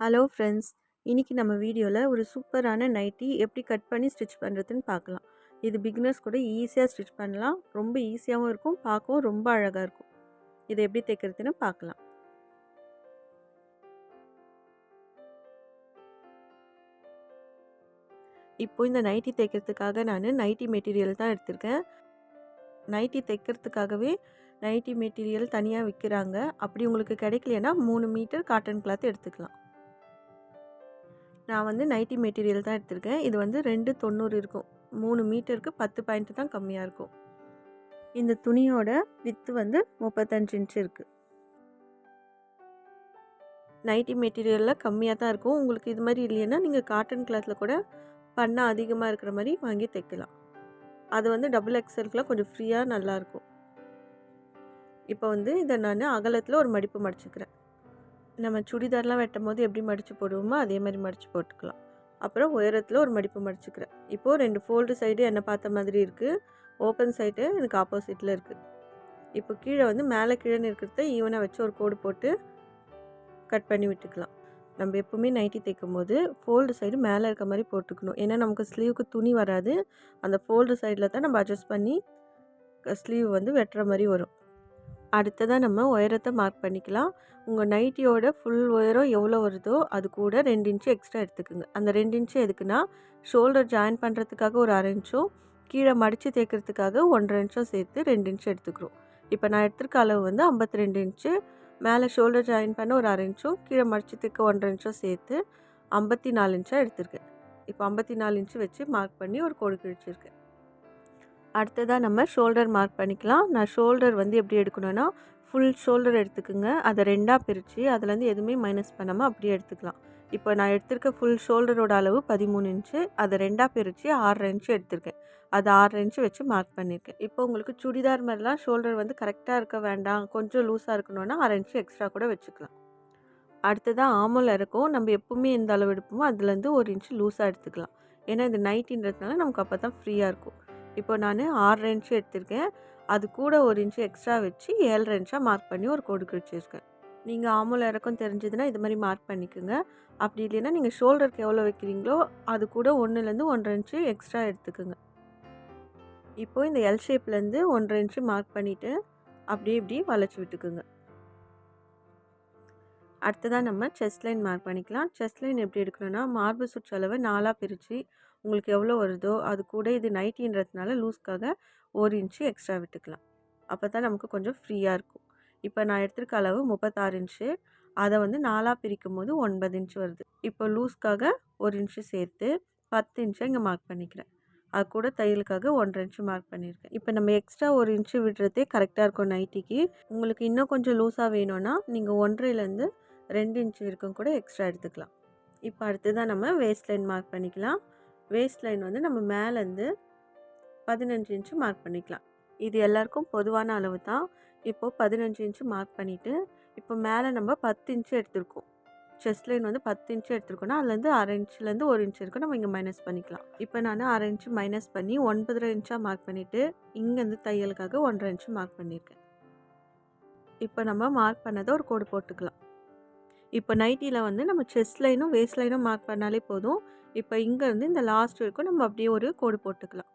Hello friends. இன்றைக்கி நம்ம வீடியோவில் ஒரு சூப்பரான நைட்டி எப்படி கட் பண்ணி ஸ்டிச் பண்ணுறதுன்னு பார்க்கலாம் இது பிகினர்ஸ் கூட ஈஸியாக ஸ்டிச் பண்ணலாம். ரொம்ப ஈஸியாகவும் இருக்கும் பார்க்கவும் ரொம்ப அழகாக இருக்கும். இதை எப்படி தைக்கிறதுன்னு பார்க்கலாம் இப்போது இந்த நைட்டி தைக்கிறதுக்காக நான் நைட்டி மெட்டீரியல் தான் எடுத்திருக்கேன். நைட்டி தைக்கிறதுக்காகவே நைட்டி மெட்டீரியல் தனியாக விற்கிறாங்க அப்படி உங்களுக்கு கிடைக்கலைன்னா மூணு மீட்டர் காட்டன் கிளாத் எடுத்துக்கலாம். நான் வந்து நைட்டி மெட்டீரியல் தான் எடுத்திருக்கேன். இது வந்து ரெண்டு தொண்ணூறு இருக்கும். மூணு மீட்டருக்கு பத்து பாயிண்ட் தான் கம்மியாக இருக்கும். இந்த துணியோட வித்து வந்து முப்பத்தஞ்சு இன்ச்சு இருக்குது நைட்டி மெட்டீரியலில் கம்மியாக தான் இருக்கும். உங்களுக்கு இது மாதிரி இல்லைன்னா நீங்கள் காட்டன் கிளாத்தில் கூட பண்ணால் அதிகமாக இருக்கிற மாதிரி வாங்கி தைக்கலாம். அது வந்து டபுள் எக்ஸலுக்குலாம் கொஞ்சம் ஃப்ரீயாக நல்லாயிருக்கும் இப்போ வந்து இதை நான் அகலத்தில் ஒரு மடிப்பு மடிச்சுக்கிறேன். நம்ம சுடிதார்லாம் வெட்டும் போது எப்படி மடித்து போடுவோமோ அதே மாதிரி மடித்து போட்டுக்கலாம். அப்புறம் உயரத்தில் ஒரு மடிப்பு மடிச்சுக்கிறேன். இப்போது ரெண்டு ஃபோல்டு சைடு என்னை பார்த்த மாதிரி இருக்குது ஓப்பன் சைடு எனக்கு ஆப்போசிட்டில் இருக்குது இப்போ கீழே வந்து மேலே கீழே இருக்கிறத ஈவனாக வச்சு ஒரு கோடு போட்டு கட் பண்ணி விட்டுக்கலாம். நம்ம எப்போவுமே நைட்டி தைக்கும் போது ஃபோல்டு சைடு மேலே இருக்க மாதிரி போட்டுக்கணும். ஏன்னா நமக்கு ஸ்லீவுக்கு துணி வராது. அந்த ஃபோல்டு சைடில் தான் நம்ம அட்ஜஸ்ட் பண்ணி ஸ்லீவ் வந்து வெட்டுற மாதிரி வரும். அடுத்ததாக நம்ம உயரத்தை மார்க் பண்ணிக்கலாம். உங்கள் நைட்டியோட ஃபுல் உயரம் எவ்வளோ வருதோ அது கூட ரெண்டு இன்ச்சு எக்ஸ்ட்ரா எடுத்துக்கோங்க. அந்த ரெண்டு இன்ச்சு எதுக்குன்னா ஷோல்டர் ஜாயின் பண்ணுறதுக்காக ஒரு அரை இன்ச்சும் கீழே மடித்து தேய்க்கிறதுக்காக ஒன்றரை இன்ச்சும் சேர்த்து ரெண்டு இன்ச்சு எடுத்துக்கிறோம். இப்போ நான் எடுத்துருக்க அளவு வந்து ஐம்பத்தி ரெண்டு இன்ச்சு மேலே ஷோல்டர் ஜாயின் பண்ண ஒரு அரை இன்ச்சும் கீழே மடித்து தேக்க ஒன்றரை இன்ச்சும் சேர்த்து ஐம்பத்தி நாலு இன்ச்சாக எடுத்திருக்கேன். இப்போ ஐம்பத்தி நாலு இன்ச்சு வச்சு மார்க் பண்ணி ஒரு கோடு கிழிச்சிருக்கேன். அடுத்ததாக நம்ம ஷோல்டர் மார்க் பண்ணிக்கலாம். நான் ஷோல்டர் வந்து எப்படி எடுக்கணும்னா ஃபுல் ஷோல்டர் எடுத்துக்கோங்க. அதை ரெண்டாக பிரித்து அதுலேருந்து எதுவுமே மைனஸ் பண்ணாமல் அப்படியே எடுத்துக்கலாம். இப்போ நான் எடுத்திருக்க ஃபுல் ஷோல்டரோட அளவு பதிமூணு இன்ச்சு அதை ரெண்டாக பிரித்து ஆறரை இன்ச்சு எடுத்திருக்கேன். அது ஆறரை இன்ச்சு வச்சு மார்க் பண்ணியிருக்கேன். இப்போ உங்களுக்கு சுடிதார் மாதிரிலாம் ஷோல்டர் வந்து கரெக்டாக இருக்க வேண்டாம் கொஞ்சம் லூஸாக இருக்கணும்னா அரை இன்ச்சு எக்ஸ்ட்ரா கூட வச்சுக்கலாம். அடுத்ததாக ஆமல் இருக்கும். நம்ம எப்பவுமே எந்த அளவு எடுப்போமோ அதுலேருந்து ஒரு இன்ச்சு லூஸாக எடுத்துக்கலாம். ஏன்னா இது நைட்டின்றதுனால நமக்கு அப்போ தான் ஃப்ரீயாக இருக்கும். இப்போ நான் ஆறரை இன்ச்சு எடுத்திருக்கேன். அது கூட ஒரு இன்ச்சு எக்ஸ்ட்ரா வச்சு ஏழரை இன்ச்சாக மார்க் பண்ணி ஒரு கொடுக்கு வச்சுருக்கேன். நீங்கள் ஆமுல் இறக்கம் தெரிஞ்சதுன்னா இது மாதிரி மார்க் பண்ணிக்கோங்க. அப்படி இல்லைன்னா நீங்கள் ஷோல்டருக்கு எவ்வளோ வைக்கிறீங்களோ அது கூட ஒன்றுலேருந்து ஒன்றரை இன்ச்சு எக்ஸ்ட்ரா எடுத்துக்கோங்க. இப்போது இந்த எல் ஷேப்லேருந்து ஒன்றரை இன்ச்சு மார்க் பண்ணிவிட்டு அப்படியே இப்படி வளைச்சி விட்டுக்குங்க. அடுத்ததாக நம்ம செஸ்ட் லைன் மார்க் பண்ணிக்கலாம். செஸ்ட் லைன் எப்படி எடுக்கணும்னா மார்பு சுற்றளவை நாலாக பிரித்து உங்களுக்கு எவ்வளோ வருதோ அது கூட இது நைட்டின்றதுனால லூஸ்க்காக ஒரு இன்ச்சு எக்ஸ்ட்ரா விட்டுக்கலாம். அப்போ தான் நமக்கு கொஞ்சம் ஃப்ரீயாக இருக்கும். இப்போ நான் எடுத்திருக்க அளவு முப்பத்தாறு இன்ச்சு. அதை வந்து நாலாக பிரிக்கும் போது ஒன்பது இன்ச்சு வருது. இப்போ லூஸ்க்காக ஒரு இன்ச்சு சேர்த்து பத்து இன்ச்சை இங்கே மார்க் பண்ணிக்கிறேன். அது கூட தையலுக்காக ஒன்றரை இன்ச்சு மார்க் பண்ணியிருக்கேன். இப்போ நம்ம எக்ஸ்ட்ரா ஒரு இன்ச்சு விடுறதே கரெக்டாக இருக்கும் நைட்டிக்கு. உங்களுக்கு இன்னும் கொஞ்சம் லூஸாக வேணும்னா நீங்கள் ஒன்றரைலேருந்து ரெண்டு இன்ச்சு வரைக்கும் கூட எக்ஸ்ட்ரா எடுத்துக்கலாம். இப்போ அடுத்து தான் நம்ம வேஸ்ட் லைன் மார்க் பண்ணிக்கலாம். வேஸ்ட் லைன் வந்து நம்ம மேலேருந்து பதினஞ்சு இன்ச்சு மார்க் பண்ணிக்கலாம். இது எல்லாருக்கும் பொதுவான அளவு தான். இப்போது பதினஞ்சு இன்ச்சு மார்க் பண்ணிவிட்டு இப்போ மேலே நம்ம பத்து இன்ச்சு எடுத்திருக்கோம். செஸ்ட் லைன் வந்து பத்து இன்ச்சு எடுத்துருக்கோன்னா அதுலேருந்து அரை இன்ச்சுலேருந்து ஒரு இன்ச்சு இருக்கும் நம்ம இங்கே மைனஸ் பண்ணிக்கலாம். இப்போ நான் அரை இன்ச்சு மைனஸ் பண்ணி ஒன்பதரை இன்ச்சாக மார்க் பண்ணிவிட்டு இங்கேருந்து தையலுக்காக ஒன்றரை இன்ச்சு மார்க் பண்ணியிருக்கேன் இப்போ நம்ம மார்க் பண்ணதை ஒரு கோடு போட்டுக்கலாம். இப்போ நைட்டியில் வந்து நம்ம செஸ்ட் லைனும் வேஸ்ட் லைனும் மார்க் பண்ணாலே போதும். இப்போ இங்கேருந்து இந்த லாஸ்ட் வரைக்கும் நம்ம அப்படியே ஒரு கோடு போட்டுக்கலாம்.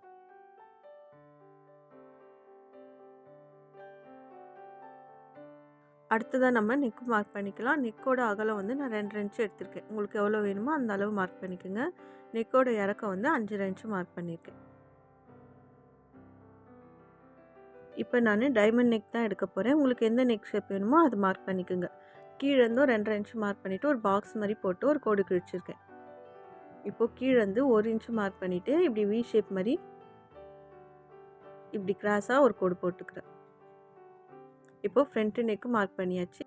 அடுத்ததாக நம்ம நெக்கு மார்க் பண்ணிக்கலாம். நெக்கோட அகலம் வந்து நான் ரெண்டு ரெஞ்சு எடுத்திருக்கேன். உங்களுக்கு எவ்வளோ வேணுமோ அந்த அளவு மார்க் பண்ணிக்கோங்க. நெக்கோட இறக்கம் வந்து அஞ்சு ரெஞ்சு மார்க் பண்ணியிருக்கேன் இப்போ நான் டைமண்ட் நெக் தான் எடுக்க போகிறேன் உங்களுக்கு எந்த நெக் ஷேப் வேணுமோ அது மார்க் பண்ணிக்கோங்க. கீழேருந்தும் ரெண்டரை இன்ச்சு மார்க் பண்ணிவிட்டு ஒரு பாக்ஸ் மாதிரி போட்டு ஒரு கோடு கிழிச்சிருக்கேன். இப்போது கீழே வந்து ஒரு இன்ச்சு மார்க் பண்ணிவிட்டு இப்படி வி ஷேப் மாதிரி இப்படி கிராஸாக ஒரு கோடு போட்டுக்கிறேன். இப்போது ஃப்ரண்ட்டு நெக்கு மார்க் பண்ணியாச்சு.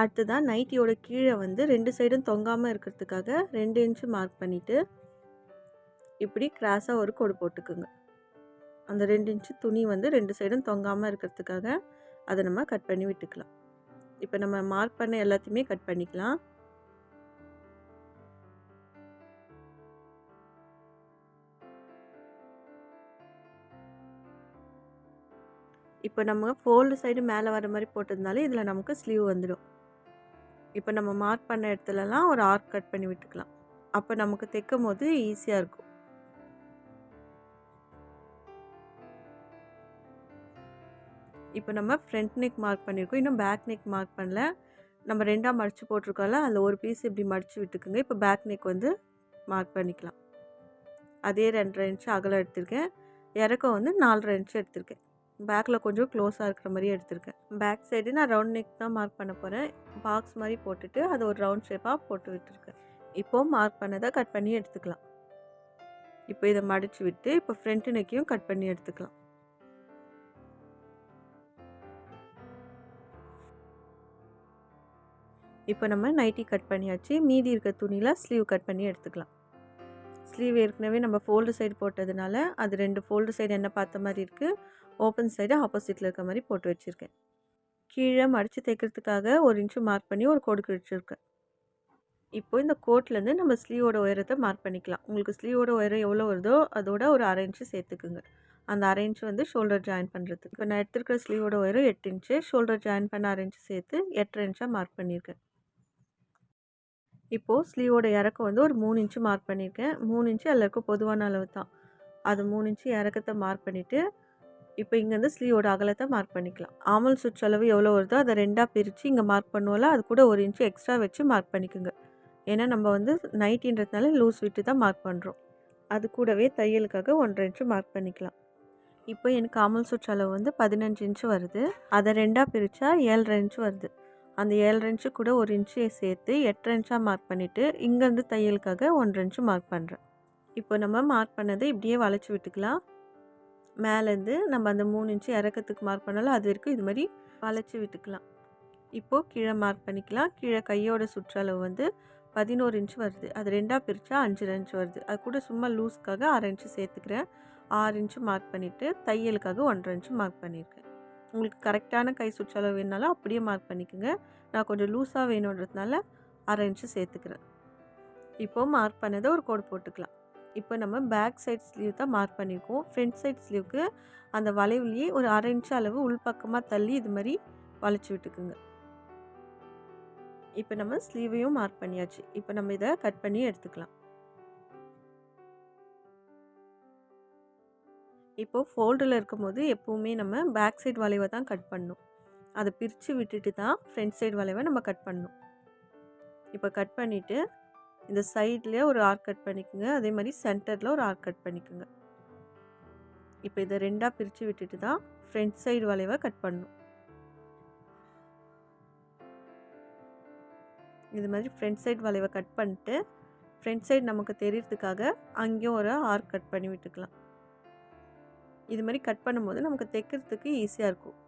அடுத்ததான் நைட்டியோட கீழே வந்து ரெண்டு சைடும் தொங்காமல் இருக்கிறதுக்காக ரெண்டு இன்ச்சு மார்க் பண்ணிவிட்டு இப்படி கிராஸாக ஒரு கோடு போட்டுக்குங்க. அந்த ரெண்டு இன்ச்சு துணி வந்து ரெண்டு சைடும் தொங்காமல் இருக்கிறதுக்காக அதை நம்ம கட் பண்ணி விட்டுக்கலாம். இப்போ நம்ம மார்க் பண்ண எல்லாத்தையுமே கட் பண்ணிக்கலாம். இப்போ நம்ம ஃபோல்டு சைடு மேலே வர மாதிரி போட்டிருந்தாலே இதில் நமக்கு ஸ்லீவ் வந்துடும். இப்போ நம்ம மார்க் பண்ண இடத்துலலாம் ஒரு ஆர்க் கட் பண்ணி விட்டுக்கலாம். அப்போ நமக்கு தைக்கும் போது ஈஸியாக இருக்கும். இப்போ நம்ம ஃப்ரண்ட் நெக் மார்க் பண்ணியிருக்கோம். இன்னும் பேக் நெக் மார்க் பண்ணல. நம்ம ரெண்டாக மடித்து போட்டிருக்கோம்ல அதில் ஒரு பீஸ் இப்படி மடித்து விட்டுக்குங்க. இப்போ பேக் நெக் வந்து மார்க் பண்ணிக்கலாம். அதே ரெண்டரை இன்ச்சு அகலம் எடுத்திருக்கேன். இறக்கம் வந்து நாலரை இன்ச்சு எடுத்திருக்கேன். பேக்கில் கொஞ்சம் க்ளோஸாக இருக்கிற மாதிரி எடுத்திருக்கேன். பேக் சைடு நான் ரவுண்ட் நெக் தான் மார்க் பண்ண போகிறேன் பாக்ஸ் மாதிரி போட்டுட்டு அது ஒரு ரவுண்ட் ஷேப்பாக போட்டு விட்டுருக்கேன். இப்போது மார்க் பண்ணதை கட் பண்ணி எடுத்துக்கலாம். இப்போ இதை மடித்து விட்டு இப்போ ஃப்ரண்ட் நெக்கையும் கட் பண்ணி எடுத்துக்கலாம். இப்போ நம்ம நைட்டி கட் பண்ணியாச்சு. மீதி இருக்க துணியில் ஸ்லீவ் கட் பண்ணி எடுத்துக்கலாம். ஸ்லீவ் ஏற்கனவே நம்ம ஃபோல்டு சைடு போட்டதுனால அது ரெண்டு ஃபோல்டு சைடு என்ன பார்த்த மாதிரி இருக்குது ஓப்பன் சைடு ஆப்போசிட்டில் இருக்க மாதிரி போட்டு வச்சுருக்கேன். கீழே மடித்து தைக்கிறதுக்காக ஒரு இன்ச்சு மார்க் பண்ணி ஒரு கோடு கிழிச்சிருக்கேன் இப்போ இந்த கோட்லேருந்து நம்ம ஸ்லீவோட உயரத்தை மார்க் பண்ணிக்கலாம். உங்களுக்கு ஸ்லீவோட உயரம் எவ்வளோ வருதோ அதோட ஒரு அரை இன்ச்சு சேர்த்துக்குங்க. அந்த அரை இன்ச்சு வந்து ஷோல்டர் ஜாயின் பண்ணுறதுக்கு இப்போ நான் எடுத்துருக்கிற ஸ்லீவோட உயரம் எட்டு இன்ச்சு ஷோல்டர் ஜாயின் பண்ண அரை இன்ச்சு சேர்த்து எட்டரை இன்ச்சாக மார்க் பண்ணியிருக்கேன். இப்போது ஸ்லீவோட இறக்கம் வந்து ஒரு மூணு இன்ச்சு மார்க் பண்ணியிருக்கேன். மூணு இன்ச்சு எல்லாருக்கும் பொதுவான அளவு தான். அது மூணு இன்ச்சு இறக்கத்தை மார்க் பண்ணிவிட்டு இப்போ இங்கேருந்து ஸ்லீவோட அகலத்தை மார்க் பண்ணிக்கலாம். ஆமல் சுற்றளவு எவ்வளோ வருதோ அதை ரெண்டாக பிரித்து இங்கே மார்க் பண்ணுவோம்ல அது கூட ஒரு இன்ச்சு எக்ஸ்ட்ரா வச்சு மார்க் பண்ணிக்கோங்க. ஏன்னா நம்ம வந்து நைட்டின்றதுனால லூஸ் விட்டு தான் மார்க் பண்ணுறோம் அது கூடவே தையலுக்காக ஒன்றரை இன்ச்சு மார்க் பண்ணிக்கலாம். இப்போ எனக்கு ஆமல் சுற்றளவு வந்து பதினஞ்சு இன்ச்சு வருது. அதை ரெண்டாக பிரித்தா ஏழரை இன்ச்சு வருது. அந்த ஏழரை இன்ச்சு கூட ஒரு இன்ச்சு சேர்த்து எட்டரை இன்ச்சாக மார்க் பண்ணிவிட்டு இங்கேருந்து தையலுக்காக ஒன்றரை இன்ச்சு மார்க் பண்ணுறேன் இப்போ நம்ம மார்க் பண்ணதை இப்படியே வளைச்சி விட்டுக்கலாம். மேலேருந்து நம்ம அந்த மூணு இன்ச்சு இறக்கத்துக்கு மார்க் பண்ணாலும் அது வரைக்கும் இது மாதிரி வளைச்சி விட்டுக்கலாம். இப்போது கீழே மார்க் பண்ணிக்கலாம். கீழே கையோட சுற்றளவு வந்து பதினோரு இன்ச்சு வருது. அது ரெண்டாக பிரித்தா அஞ்சு இன்ச்சு வருது. அது கூட சும்மா லூஸ்க்காக அரை இன்ச்சு சேர்த்துக்கிறேன். ஆறு இன்ச்சு மார்க் பண்ணிவிட்டு தையலுக்காக ஒன்றரை இன்ச்சு மார்க் பண்ணியிருக்கேன். உங்களுக்கு கரெக்டான கை சுற்றளவு வேணுனாலும் அப்படியே மார்க் பண்ணிக்கோங்க. நான் கொஞ்சம் லூஸாக வேணுன்றதுனால அரை இன்ச்சு சேர்த்துக்கிறேன். இப்போது மார்க் பண்ணதை ஒரு கோடு போட்டுக்கலாம். இப்போ நம்ம பேக் சைட் ஸ்லீவ் தான் மார்க் பண்ணியிருக்கோம். ஃப்ரண்ட் சைட் ஸ்லீவுக்கு அந்த வளைவுலேயே ஒரு அரை இன்ச் அளவு உள்பக்கமாக தள்ளி இது மாதிரி வளைச்சி விட்டுக்குங்க. இப்போ நம்ம ஸ்லீவையும் மார்க் பண்ணியாச்சு. இப்போ நம்ம இதை கட் பண்ணி எடுத்துக்கலாம். இப்போது ஃபோல்டில் இருக்கும்போது எப்போவுமே நம்ம பேக் சைடு வளைவை தான் கட் பண்ணணும். அதை பிரித்து விட்டுட்டு தான் ஃப்ரண்ட் சைடு வளைவை நம்ம கட் பண்ணணும். இப்போ கட் பண்ணிவிட்டு இந்த சைட்லேயே ஒரு ஆர்க் கட் பண்ணிக்கோங்க. அதே மாதிரி சென்டரில் ஒரு ஆர்க் கட் பண்ணிக்கோங்க. இப்போ இதை ரெண்டாக பிரித்து விட்டுட்டு தான் ஃப்ரண்ட் சைடு வளைவை கட் பண்ணணும். இது மாதிரி ஃப்ரண்ட் சைடு வளைவை கட் பண்ணிட்டு ஃப்ரண்ட் சைடு நமக்கு தெரியறதுக்காக அங்கேயும் ஒரு ஆர்க் கட் பண்ணி விட்டுக்கலாம். இது மாதிரி கட் பண்ணும்போது நமக்கு தைக்கிறதுக்கு ஈஸியாக இருக்கும்.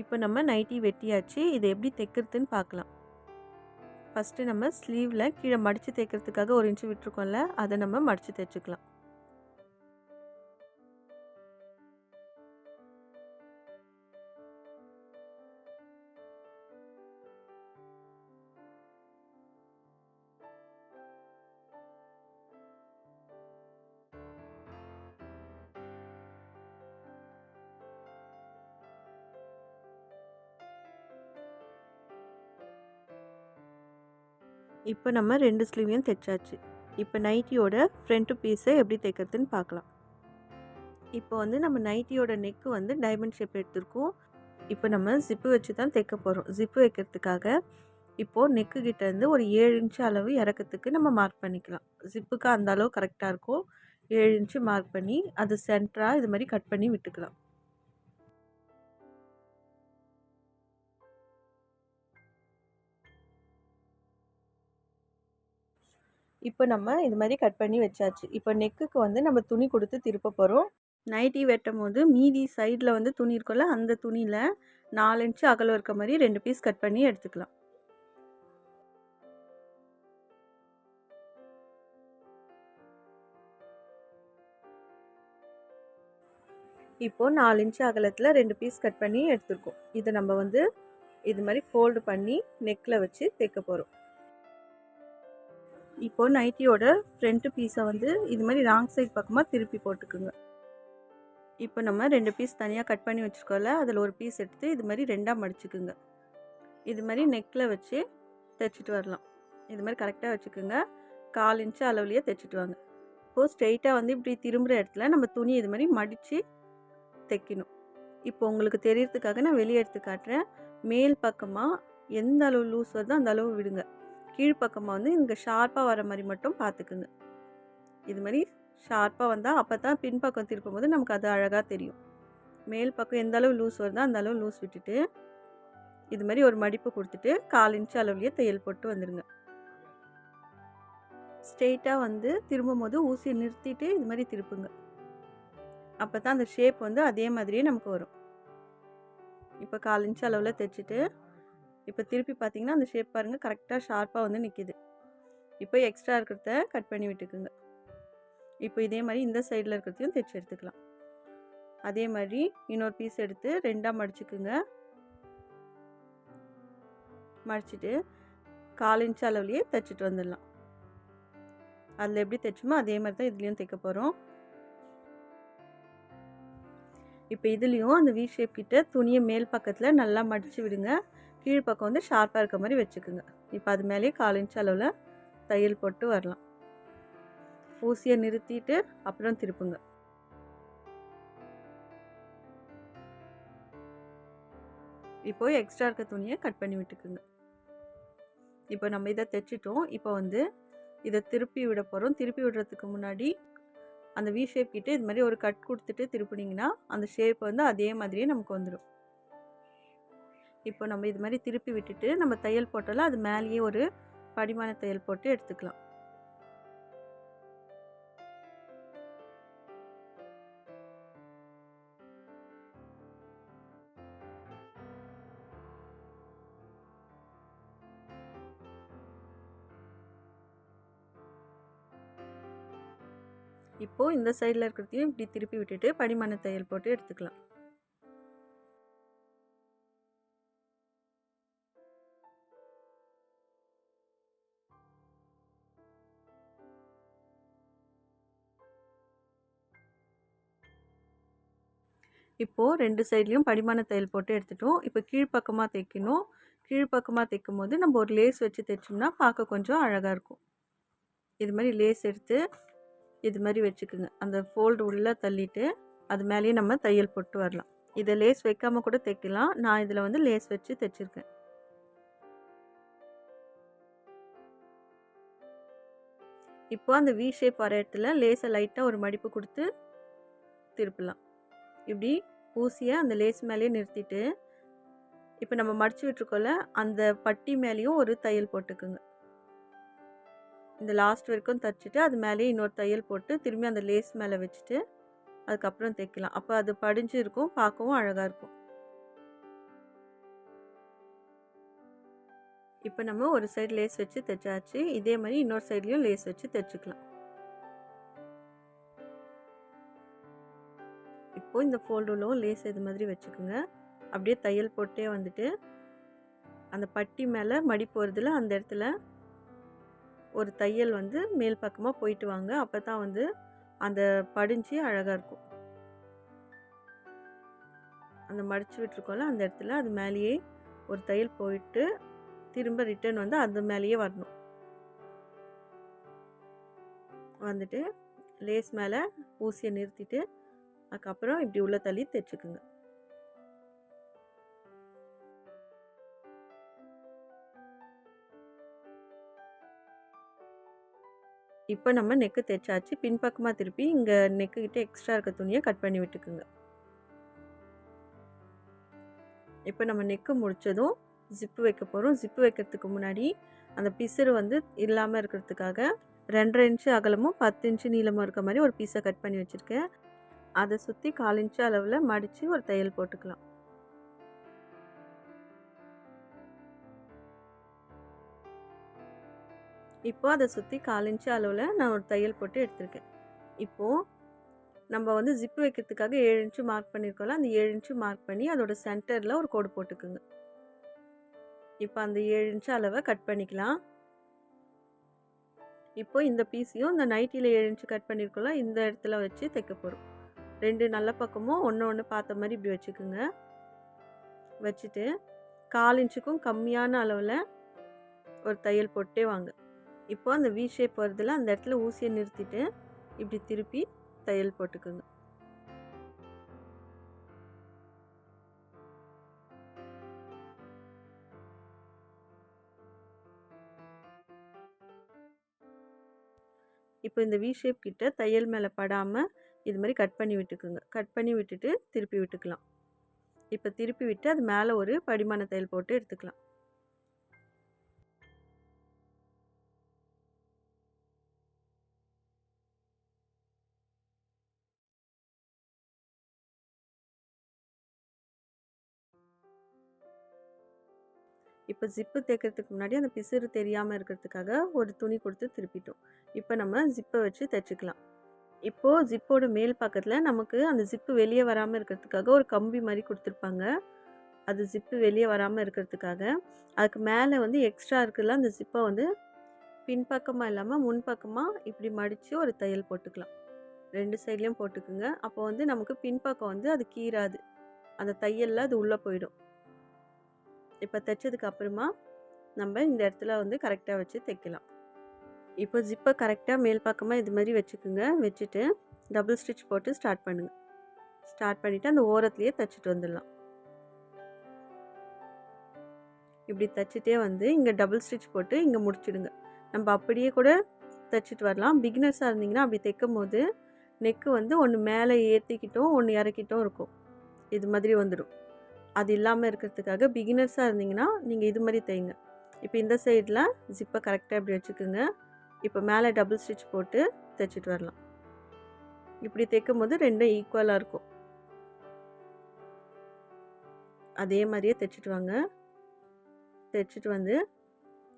இப்போ நம்ம நைட்டி வெட்டியாச்சு. இதை எப்படி தைக்கிறதுன்னு பார்க்கலாம். ஃபஸ்ட்டு நம்ம ஸ்லீவில் கீழே மடித்து தைக்கிறதுக்காக ஒரு இன்ச்சு விட்டுருக்கோம்ல அதை நம்ம மடித்து தைச்சிக்கலாம் இப்போ நம்ம ரெண்டு ஸ்லீவையும் தைச்சாச்சு. இப்போ நைட்டியோட ஃப்ரண்ட்டு பீஸை எப்படி தைக்கிறதுன்னு பார்க்கலாம். இப்போ வந்து நம்ம நைட்டியோட நெக்கு வந்து டைமண்ட் ஷேப் எடுத்திருக்கோம். இப்போ நம்ம ஜிப்பு வச்சு தான் தைக்க போகிறோம் ஜிப்பு வைக்கிறதுக்காக இப்போது நெக்கு கிட்டேருந்து ஒரு ஏழு இன்ச்சு அளவு இறக்கத்துக்கு நம்ம மார்க் பண்ணிக்கலாம். ஜிப்புக்கு அந்த அளவு கரெக்டாக இருக்கும் ஏழு இன்ச்சு மார்க் பண்ணி அது சென்டராக இது மாதிரி கட் பண்ணி விட்டுக்கலாம். இப்போ நம்ம இது மாதிரி கட் பண்ணி வச்சாச்சு. இப்போ நெக்குக்கு வந்து நம்ம துணி கொடுத்து திருப்ப போகிறோம் நைட்டி வெட்டும் போது மீதி சைடில் வந்து துணி இருக்கும்ல அந்த துணியில் நாலு இன்ச்சு அகலம் இருக்க மாதிரி ரெண்டு பீஸ் கட் பண்ணி எடுத்துக்கலாம். இப்போது நாலு இன்ச்சு அகலத்தில் ரெண்டு பீஸ் கட் பண்ணி எடுத்துருக்கோம். இதை நம்ம வந்து இது மாதிரி ஃபோல்டு பண்ணி நெக்கில் வச்சு தைக்க போகிறோம் இப்போது நைட்டியோட ஃப்ரண்ட்டு பீஸை வந்து இது மாதிரி ராங் சைட் பக்கமாக திருப்பி போட்டுக்குங்க. இப்போ நம்ம ரெண்டு பீஸ் தனியாக கட் பண்ணி வச்சுருக்கோம்ல அதில் ஒரு பீஸ் எடுத்து இது மாதிரி ரெண்டாக மடிச்சுக்குங்க. இது மாதிரி நெக்கில் வச்சு தைச்சிட்டு வரலாம். இது மாதிரி கரெக்டாக வச்சுக்கோங்க. கால் இன்ச்சு அளவுலேயே தைச்சிட்டு வாங்க. இப்போது ஸ்ட்ரெயிட்டாக வந்து இப்படி திரும்புகிற இடத்துல நம்ம துணி இது மாதிரி மடித்து தைக்கணும். இப்போ உங்களுக்கு தெரியறதுக்காக நான் வெளியே எடுத்து காட்டுறேன். மேல் பக்கமாக எந்த அளவு லூஸ் வருதோ அந்த அளவு விடுங்க. கீழ்ப்பக்கமாக வந்து இங்கே ஷார்ப்பாக வர மாதிரி மட்டும் பார்த்துக்குங்க இது மாதிரி ஷார்ப்பாக வந்தால் அப்போ தான் பின்பக்கம் திருப்பும் போது நமக்கு அது அழகாக தெரியும். மேல் பக்கம் எந்த அளவு லூஸ் வருதோ அந்த அளவு லூஸ் விட்டுட்டு இது மாதிரி ஒரு மடிப்பு கொடுத்துட்டு கால் இன்ச்சு அளவுலேயே தையல் போட்டு வந்துடுங்க ஸ்ட்ரெயிட்டாக வந்து திரும்பும் போது ஊசியை நிறுத்திட்டு இது மாதிரி திருப்புங்க. அப்போ தான் அந்த ஷேப் வந்து அதே மாதிரியே நமக்கு வரும். இப்போ கால் இன்ச்சு அளவில் தைச்சிட்டு இப்போ திருப்பி பார்த்தீங்கன்னா அந்த ஷேப் பாருங்கள் கரெக்டாக ஷார்ப்பாக வந்து நிற்கிது இப்போ எக்ஸ்ட்ரா இருக்கிறத கட் பண்ணி விட்டுக்குங்க. இப்போ இதே மாதிரி இந்த சைடில் இருக்கிறதையும் தைச்சி எடுத்துக்கலாம். அதே மாதிரி இன்னொரு பீஸ் எடுத்து ரெண்டாக மடிச்சுக்குங்க. மடிச்சுட்டு கால் இன்ச் அளவுலேயே தைச்சிட்டு வந்துடலாம். அதில் எப்படி தைச்சோமோ அதே மாதிரி தான் இதுலேயும் தைக்க போகிறோம் இப்போ இதுலேயும் அந்த வி ஷேப் கிட்ட துணியை மேல் பக்கத்தில் நல்லா மடித்து விடுங்க. கீழ்ப்பக்கம் வந்து ஷார்ப்பாக இருக்க மாதிரி வச்சுக்கோங்க. இப்போ அது மேலேயே கால் இன்ச் அளவில் தையல் போட்டு வரலாம். ஊசியை நிறுத்திட்டு அப்புறம் திருப்புங்க. இப்போ எக்ஸ்ட்ரா இருக்க துணியை கட் பண்ணி விட்டுக்குங்க. இப்போ நம்ம இதை தைச்சிட்டோம். இப்போ வந்து இதை திருப்பி விட போகிறோம் திருப்பி விடுறதுக்கு முன்னாடி அந்த வி ஷேப் கிட்டே இது மாதிரி ஒரு கட் கொடுத்துட்டு திருப்பினீங்கன்னா அந்த ஷேப் வந்து அதே மாதிரியே நமக்கு வந்துடும் இப்போ நம்ம இது மாதிரி திருப்பி விட்டுட்டு நம்ம தையல் போட்டாலும் அது மேலேயே ஒரு படிமான தையல் போட்டு எடுத்துக்கலாம். இப்போது இந்த சைடில் இருக்கிறதையும் இப்படி திருப்பி விட்டுட்டு படிமான தையல் போட்டு எடுத்துக்கலாம். இப்போது ரெண்டு சைட்லேயும் படிமான தையல் போட்டு எடுத்துட்டோம். இப்போ கீழ்ப்பக்கமாக தைக்கணும். கீழ்ப்பக்கமாக தைக்கும் போது நம்ம ஒரு லேஸ் வச்சு தைச்சோம்னா பார்க்க கொஞ்சம் அழகாக இருக்கும். இது மாதிரி லேஸ் எடுத்து இது மாதிரி வச்சுக்குங்க. அந்த ஃபோல்டு உள்ளே தள்ளிட்டு அது மேலேயே நம்ம தையல் போட்டு வரலாம். இதை லேஸ் வைக்காமல் கூட தைக்கலாம். நான் இதில் வந்து லேஸ் வச்சு தைச்சிருக்கேன். இப்போ அந்த வி ஷேப் வர இடத்துல லேஸை லைட்டாக ஒரு மடிப்பு கொடுத்து திருப்பலாம். இப்படி ஊசியை அந்த லேஸ் மேலேயே நிறுத்திட்டு இப்போ நம்ம மடிச்சு விட்டுருக்கோம்ல அந்த பட்டி மேலேயும் ஒரு தையல் போட்டுக்குங்க. இந்த லாஸ்ட் வரைக்கும் தைச்சிட்டு அது மேலேயே இன்னொரு தையல் போட்டு திரும்பி அந்த லேஸ் மேலே வச்சுட்டு அதுக்கப்புறம் தைக்கலாம். அப்போ அது படிஞ்சு இருக்கும் பார்க்கவும் அழகாக இருக்கும். இப்போ நம்ம ஒரு சைடு லேஸ் வச்சு தைச்சாச்சு இதே மாதிரி இன்னொரு சைட்லேயும் லேஸ் வச்சு தைச்சிக்கலாம். இருக்கும் இந்த ஃபோல்டுலும் லேஸ் இது மாதிரி வச்சுக்கோங்க. அப்படியே தையல் போட்டே வந்துட்டு அந்த பட்டி மேலே மடி போகிறதுல அந்த இடத்துல ஒரு தையல் வந்து மேல் பக்கமாக போயிட்டு வாங்க. அப்போ தான் வந்து அந்த படிஞ்சு அழகாக இருக்கும். அந்த மடித்து விட்டுருக்கோம்ல அந்த இடத்துல. அது மேலேயே ஒரு தையல் போயிட்டு திரும்ப ரிட்டர்ன் வந்து அது மேலேயே வரணும். வந்துட்டு லேஸ் மேலே ஊசியை நிறுத்திட்டு அதுக்கப்புறம் இப்படி உள்ள தள்ளி தைச்சுக்குங்க. இப்போ நம்ம நெக்கு தைச்சாச்சு. பின்பக்கமாக திருப்பி இங்கே நெக்குக்கிட்ட எக்ஸ்ட்ரா இருக்க துணியை கட் பண்ணி விட்டுக்குங்க. இப்போ நம்ம நெக்கு முடித்ததும் ஜிப்பு வைக்க போகிறோம் ஜிப்பு வைக்கிறதுக்கு முன்னாடி அந்த பிசுறு வந்து இல்லாமல் இருக்கிறதுக்காக ரெண்டரை இன்ச்சு அகலமும் பத்து இன்ச்சு நீளமும் இருக்க மாதிரி ஒரு பீஸை கட் பண்ணி வச்சுருக்கேன். அதை சுற்றி கால் இன்ச்சு அளவில் மடித்து ஒரு தையல் போட்டுக்கலாம். இப்போ அதை சுற்றி கால் இன்ச்சு அளவில் நான் ஒரு தையல் போட்டு எடுத்திருக்கேன். இப்போது நம்ம வந்து ஜிப்பு வைக்கிறதுக்காக ஏழு இன்ச்சு மார்க் பண்ணியிருக்கோம்ல அந்த ஏழு இன்ச்சு மார்க் பண்ணி அதோட சென்டரில் ஒரு கோடு போட்டுக்குங்க. இப்போ அந்த ஏழு இன்ச்சு அளவை கட் பண்ணிக்கலாம். இப்போ இந்த பீஸையும் இந்த நைட்டியில் ஏழு இன்ச்சு கட் பண்ணியிருக்கோம்ல இந்த இடத்துல வச்சு தைக்க போகிறோம் ரெண்டு நல்ல பக்கமும் ஒன்று ஒன்று பார்த்த மாதிரி இப்படி வச்சுக்கோங்க. வச்சுட்டு கால் இன்ச்சுக்கும் கம்மியான அளவில் ஒரு தையல் போட்டே வாங்க. இப்போ அந்த வி ஷேப் வருதுல அந்த இடத்துல ஊசியை நிறுத்திட்டு இப்படி திருப்பி தையல் போட்டுக்குங்க. இப்போ இந்த வி ஷேப் கிட்ட தையல் மேலே படாமல் இது மாதிரி கட் பண்ணி விட்டுக்குங்க. கட் பண்ணி விட்டுட்டு திருப்பி விட்டுக்கலாம். இப்போ திருப்பி விட்டு அது மேலே ஒரு படிமான தையல் போட்டு எடுத்துக்கலாம். இப்போ ஜிப்பு தைக்கிறதுக்கு முன்னாடி அந்த பிசுறு தெரியாமல் இருக்கிறதுக்காக ஒரு துணி கொடுத்து திருப்பிட்டோம். இப்போ நம்ம ஜிப்பை வச்சு தைச்சிக்கலாம். இப்போது ஜிப்போட மேல் பக்கத்தில் நமக்கு அந்த ஜிப்பு வெளியே வராமல் இருக்கிறதுக்காக ஒரு கம்பி மாதிரி கொடுத்துருப்பாங்க. அது ஜிப்பு வெளியே வராமல் இருக்கிறதுக்காக. அதுக்கு மேலே வந்து எக்ஸ்ட்ரா இருக்குல்ல அந்த ஜிப்பை வந்து பின்பக்கமாக இல்லாமல் முன்பக்கமாக இப்படி மடித்து ஒரு தையல் போட்டுக்கலாம். ரெண்டு சைட்லேயும் போட்டுக்குங்க. அப்போ வந்து நமக்கு பின்பக்கம் வந்து அது கீறாது. அந்த தையலில் அது உள்ளே போயிடும். இப்போ தைச்சதுக்கு அப்புறமா நம்ம இந்த இடத்துல வந்து கரெக்டாக வச்சு தைக்கலாம். இப்போ ஜிப்பை கரெக்டாக மேல் பக்கமாக இது மாதிரி வச்சுக்கோங்க. வச்சுட்டு டபுள் ஸ்டிச் போட்டு ஸ்டார்ட் பண்ணுங்கள் ஸ்டார்ட் பண்ணிவிட்டு அந்த ஓரத்துலேயே தைச்சிட்டு வந்துடலாம். இப்படி தைச்சிட்டே வந்து இங்கே டபுள் ஸ்டிச் போட்டு இங்கே முடிச்சிடுங்க. நம்ம அப்படியே கூட தைச்சிட்டு வரலாம். பிகினர்ஸாக இருந்தீங்கன்னா அப்படி தைக்கும் போது நெக்கு வந்து ஒன்று மேலே ஏற்றிக்கிட்டும் ஒன்று இறக்கிட்டும் இருக்கும். இது மாதிரி வந்துடும். அது இல்லாமல் இருக்கிறதுக்காக பிகினர்ஸாக இருந்தீங்கன்னா நீங்கள் இது மாதிரி தைங்க. இப்போ இந்த சைடில் ஜிப்பை கரெக்டாக இப்படி வச்சுக்கோங்க. இப்போ மேலே டபுள் ஸ்டிச் போட்டு தைச்சிட்டு வரலாம். இப்படி தைக்கும் போது ரெண்டும் ஈக்குவலாக இருக்கும். அதே மாதிரியே தைச்சிட்டு வாங்க. தைச்சிட்டு வந்து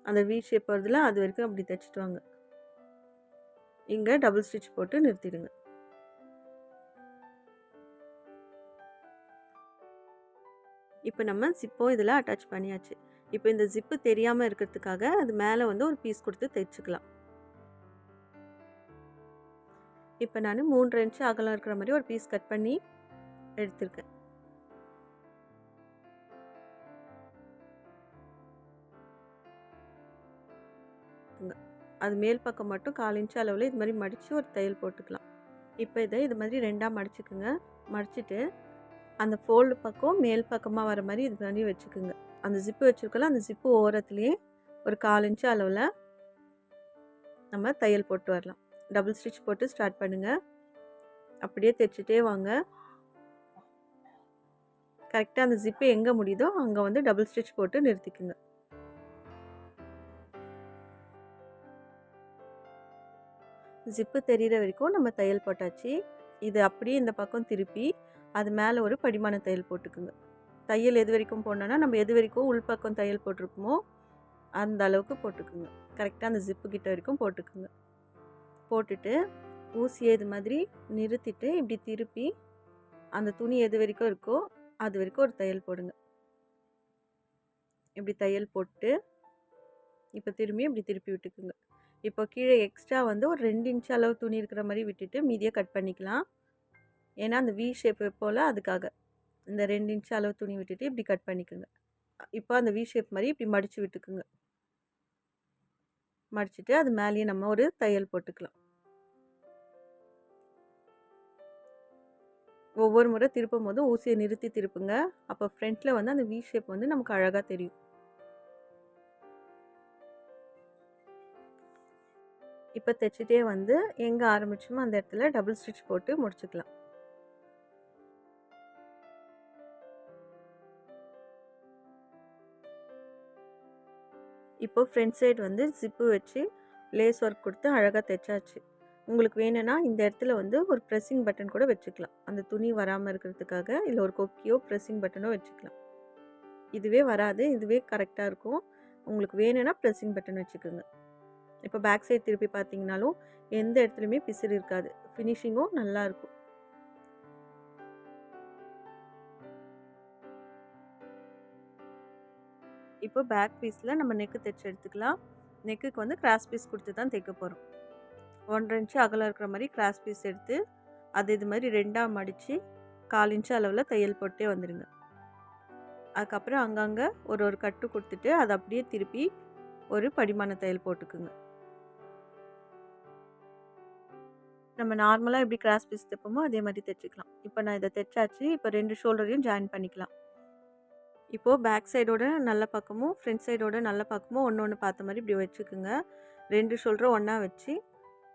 அந்த வி ஷேப் வருதுல அது வரைக்கும் அப்படி தைச்சிட்டு வாங்க. இங்கே டபுள் ஸ்டிச் போட்டு நிறுத்திடுங்க. இப்போ நம்ம ஜிப்பும் இதில் அட்டாச் பண்ணியாச்சு. இப்போ இந்த ஜிப்பு தெரியாமல் இருக்கிறதுக்காக அது மேலே வந்து ஒரு பீஸ் கொடுத்து தைச்சிக்கலாம். இப்போ நான் மூன்று இன்ச்சு அகலம் இருக்கிற மாதிரி ஒரு பீஸ் கட் பண்ணி எடுத்திருக்கேன். அது மேல் பக்கம் மட்டும் கால் இன்ச்சு அளவில் இது மாதிரி மடித்து ஒரு தையல் போட்டுக்கலாம். இப்போ இதை இது மாதிரி ரெண்டாக மடிச்சுக்குங்க. மடிச்சுட்டு அந்த ஃபோல்டு பக்கம் மேல் பக்கமாக வர மாதிரி இது மாதிரி வச்சுக்குங்க. அந்த ஜிப்பு வச்சுருக்கல அந்த ஜிப்பு ஓரத்துலேயே ஒரு கால் இன்ச்சு அளவில் நம்ம தையல் போட்டு வரலாம். டபுள் ஸ்டிச் போட்டு ஸ்டார்ட் பண்ணுங்கள் அப்படியே தைச்சிட்டே வாங்க. கரெக்டாக அந்த ஜிப்பு எங்கே முடியுதோ அங்கே வந்து டபுள் ஸ்டிச் போட்டு நிறுத்திக்குங்க. ஜிப்பு தெரிகிற வரைக்கும் நம்ம தையல் போட்டாச்சு. இது அப்படியே இந்த பக்கம் திருப்பி அது மேலே ஒரு படிமான தையல் போட்டுக்குங்க. தையல் எது வரைக்கும் போடணுன்னா நம்ம எது வரைக்கும் உள்பக்கம் தையல் போட்டிருக்குமோ அந்த அளவுக்கு போட்டுக்குங்க. கரெக்டாக அந்த ஜிப்பு கிட்ட வரைக்கும் போட்டுக்குங்க. போட்டுட்டு ஊசியை இது மாதிரி நிறுத்திட்டு இப்படி திருப்பி அந்த துணி எது வரைக்கும் இருக்கோ அது வரைக்கும் ஒரு தையல் போடுங்க. இப்படி தையல் போட்டு இப்போ திரும்பி இப்படி திருப்பி விட்டுக்குங்க. இப்போ கீழே எக்ஸ்ட்ரா வந்து ஒரு ரெண்டு இன்ச் அளவு துணி இருக்கிற மாதிரி விட்டுட்டு மீதியை கட் பண்ணிக்கலாம். ஏன்னா அந்த வி ஷேப் போல் அதுக்காக. இந்த ரெண்டு இன்ச் அளவு துணி விட்டுட்டு இப்படி கட் பண்ணிக்கோங்க. இப்போ அந்த வி ஷேப் மாதிரி இப்படி மடித்து விட்டுக்குங்க. மடிச்சுட்டு அது மேலேயே நம்ம ஒரு தையல் போட்டுக்கலாம். ஒவ்வொரு முறை திருப்பும் போதும் ஊசியை நிறுத்தி திருப்புங்க. அப்போ ஃப்ரண்ட்டில் வந்து அந்த வி ஷேப் வந்து நமக்கு அழகாக தெரியும். இப்போ தைச்சிட்டே வந்து எங்கே ஆரம்பிச்சோமோ அந்த இடத்துல டபுள் ஸ்டிச் போட்டு முடிச்சுக்கலாம். இப்போ ஃப்ரண்ட் சைடு வந்து ஜிப்பு வச்சு லேஸ் ஒர்க் கொடுத்து அழகாக தைச்சாச்சு. உங்களுக்கு வேணும்னா இந்த இடத்துல வந்து ஒரு ப்ரெஸ்ஸிங் பட்டன் கூட வச்சுக்கலாம். அந்த துணி வராமல் இருக்கிறதுக்காக இல்லை ஒரு கொக்கியோ ப்ரெஸ்ஸிங் பட்டனோ வச்சுக்கலாம். இதுவே வராது இதுவே கரெக்டாக இருக்கும். உங்களுக்கு வேணும்னா ப்ரெஸ்ஸிங் பட்டன் வச்சுக்கோங்க. இப்போ பேக் சைடு திருப்பி பார்த்தீங்கனாலும் எந்த இடத்துலையுமே பிசிறு இருக்காது. ஃபினிஷிங்கும் நல்லாயிருக்கும் இப்போ பேக் பீஸில் நம்ம நெக்கு தைச்சு எடுத்துக்கலாம். நெக்குக்கு வந்து கிராஸ் பீஸ் கொடுத்து தான் தைக்க போகிறோம் ஒன்றரை இன்ச்சு அகலம் இருக்கிற மாதிரி கிராஸ் பீஸ் எடுத்து அது இது மாதிரி ரெண்டாக மடித்து கால் இன்ச்சு அளவில் தையல் போட்டே வந்துடுங்க அதுக்கப்புறம் அங்கங்கே ஒரு ஒரு கட்டு கொடுத்துட்டு அதை அப்படியே திருப்பி ஒரு படிமான தையல் போட்டுக்குங்க. நம்ம நார்மலாக எப்படி கிராஸ் பீஸ் தைப்போமோ அதே மாதிரி தைச்சிக்கலாம். இப்போ நான் இதை தைச்சாச்சு இப்போ ரெண்டு ஷோல்டரையும் ஜாயின் பண்ணிக்கலாம். இப்போது பேக் சைடோட நல்ல பக்கமும் ஃப்ரண்ட் சைடோட நல்ல பக்கமும் ஒன்று ஒன்று பார்த்த மாதிரி இப்படி வச்சுக்கோங்க. ரெண்டு ஷோல்டரும் ஒன்றா வச்சு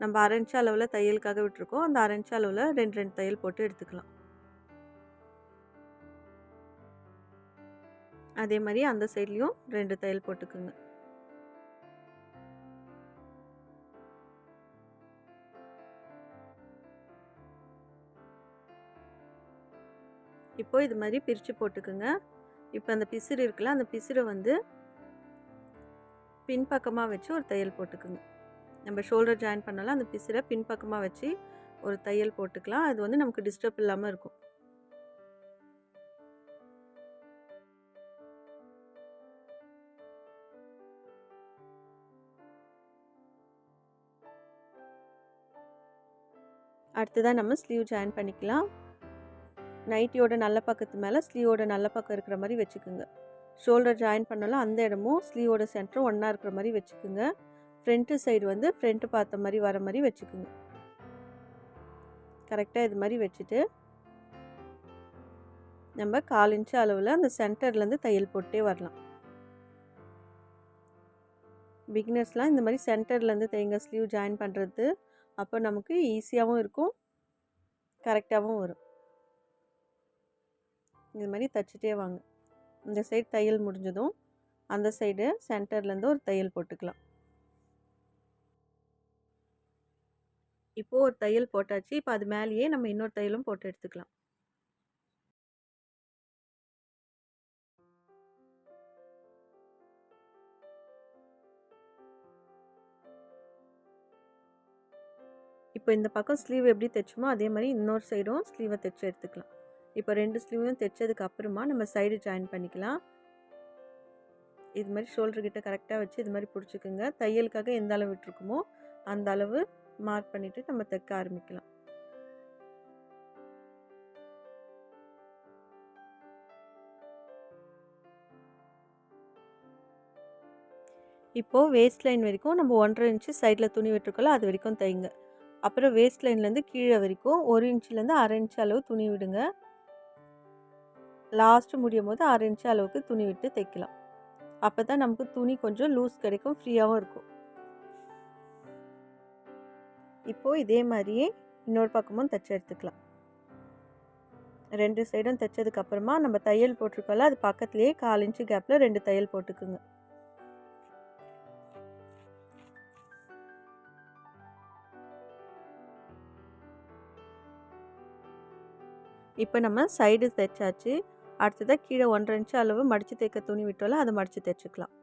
நம்ம அரைஞ்சு அளவில் தையலுக்காக விட்டுருக்கோம். அந்த அரைஞ்சு அளவில் ரெண்டு ரெண்டு தையல் போட்டு எடுத்துக்கலாம். அதே மாதிரி அந்த சைட்லேயும் ரெண்டு தையல் போட்டுக்குங்க. இப்போ இது மாதிரி பிரித்து போட்டுக்குங்க. இப்போ அந்த பிசிறு இருக்குல்ல அந்த பிசிறை வந்து பின்பக்கமாக வச்சு ஒரு தையல் போட்டுக்குங்க. நம்ம ஷோல்டர் ஜாயின் பண்ணாலும் அந்த பிசிறை பின்பக்கமாக வச்சு ஒரு தையல் போட்டுக்கலாம். அது வந்து நமக்கு டிஸ்டர்ப் இல்லாமல் இருக்கும். அடுத்ததாக நம்ம ஸ்லீவ் ஜாயின் பண்ணிக்கலாம். நைட்டியோட நல்ல பக்கத்து மேலே ஸ்லீவோட நல்ல பக்கம் இருக்கிற மாதிரி வச்சுக்கோங்க. ஷோல்டர் ஜாயின் பண்ணாலும் அந்த இடமும் ஸ்லீவோட சென்டரும் ஒன்றா இருக்கிற மாதிரி வச்சுக்கோங்க. ஃப்ரண்ட்டு சைடு வந்து ஃப்ரண்ட்டு பார்த்த மாதிரி வர மாதிரி வச்சுக்கோங்க. கரெக்டாக இது மாதிரி வச்சுட்டு நம்ம கால் இன்ச்சு அளவில் அந்த சென்டர்லேருந்து தையல் போட்டே வரலாம். பிகினர்ஸ்லாம் இந்த மாதிரி சென்டர்லேருந்து தைங்க ஸ்லீவ் ஜாயின் பண்ணுறது அப்போ நமக்கு ஈஸியாகவும் இருக்கும் கரெக்டாகவும் வரும். இது மாதிரி தைச்சிட்டே வாங்க. இந்த சைடு தையல் முடிஞ்சதும் அந்த சைடு சென்டர்லேருந்து ஒரு தையல் போட்டுக்கலாம். இப்போது ஒரு தையல் போட்டாச்சு. இப்போ அது மேலேயே நம்ம இன்னொரு தையலும் போட்டு எடுத்துக்கலாம். இப்போ இந்த பக்கம் ஸ்லீவ் எப்படி தைச்சோமோ அதே மாதிரி இன்னொரு சைடும் ஸ்லீவை தைச்சு எடுத்துக்கலாம். இப்போ ரெண்டு ஸ்லீவையும் தைச்சதுக்கு அப்புறமா நம்ம சைடு ஜாயின் பண்ணிக்கலாம். இது மாதிரி ஷோல்டர்கிட்ட கரெக்டாக வச்சு இது மாதிரி பிடிச்சிக்குங்க. தையலுக்காக எந்த அளவு விட்டுருக்குமோ அந்த அளவு மார்க் பண்ணிவிட்டு நம்ம தைக்க ஆரம்பிக்கலாம். இப்போது வேஸ்ட் லைன் வரைக்கும் நம்ம ஒன்றரை இன்ச்சு சைடில் துணி விட்டுருக்கோம்ல அது வரைக்கும் தைங்க. அப்புறம் வேஸ்ட் லைன்லேருந்து கீழே வரைக்கும் ஒரு இன்ச்சிலேருந்து அரை இன்ச்சு அளவு துணி விடுங்க. லாஸ்ட்டு முடியும் போது அரை இன்ச்சு அளவுக்கு துணி விட்டு தைக்கலாம். அப்போ தான் நமக்கு துணி கொஞ்சம் லூஸ் கிடைக்கும் ஃப்ரீயாகவும் இருக்கும். இப்போது இதே மாதிரியே இன்னொரு பக்கமும் தைச்சி எடுத்துக்கலாம். ரெண்டு சைடும் தைச்சதுக்கப்புறமா நம்ம தையல் போட்டிருக்கோம்ல அது பக்கத்துலேயே கால் இன்ச்சு கேப்பில் ரெண்டு தையல் போட்டுக்குங்க. இப்போ நம்ம சைடு தைச்சாச்சு. அடுத்ததாக கீழே ஒன்றரை இன்ச்சு அளவு மடித்து தைக்க துணி விட்டோம்ல அதை மடித்து தைச்சிக்கலாம்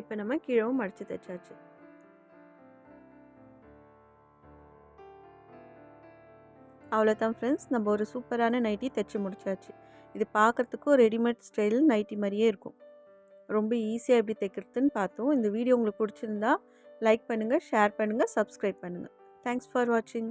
இப்போ நம்ம கீழவும் மடித்து தைச்சாச்சு. அவ்வளோதான் ஃப்ரெண்ட்ஸ் நம்ம ஒரு சூப்பரான நைட்டி தைச்சி முடிச்சாச்சு. இது பார்க்குறதுக்கும் ரெடிமேட் ஸ்டைல் நைட்டி மாதிரியே இருக்கும். ரொம்ப ஈஸியாக எப்படி தைக்கிறதுன்னு பார்த்தோம். இந்த வீடியோ உங்களுக்கு பிடிச்சிருந்தா லைக் பண்ணுங்கள் ஷேர் பண்ணுங்கள் சப்ஸ்கிரைப் பண்ணுங்கள் தேங்க்ஸ் ஃபார் வாட்சிங்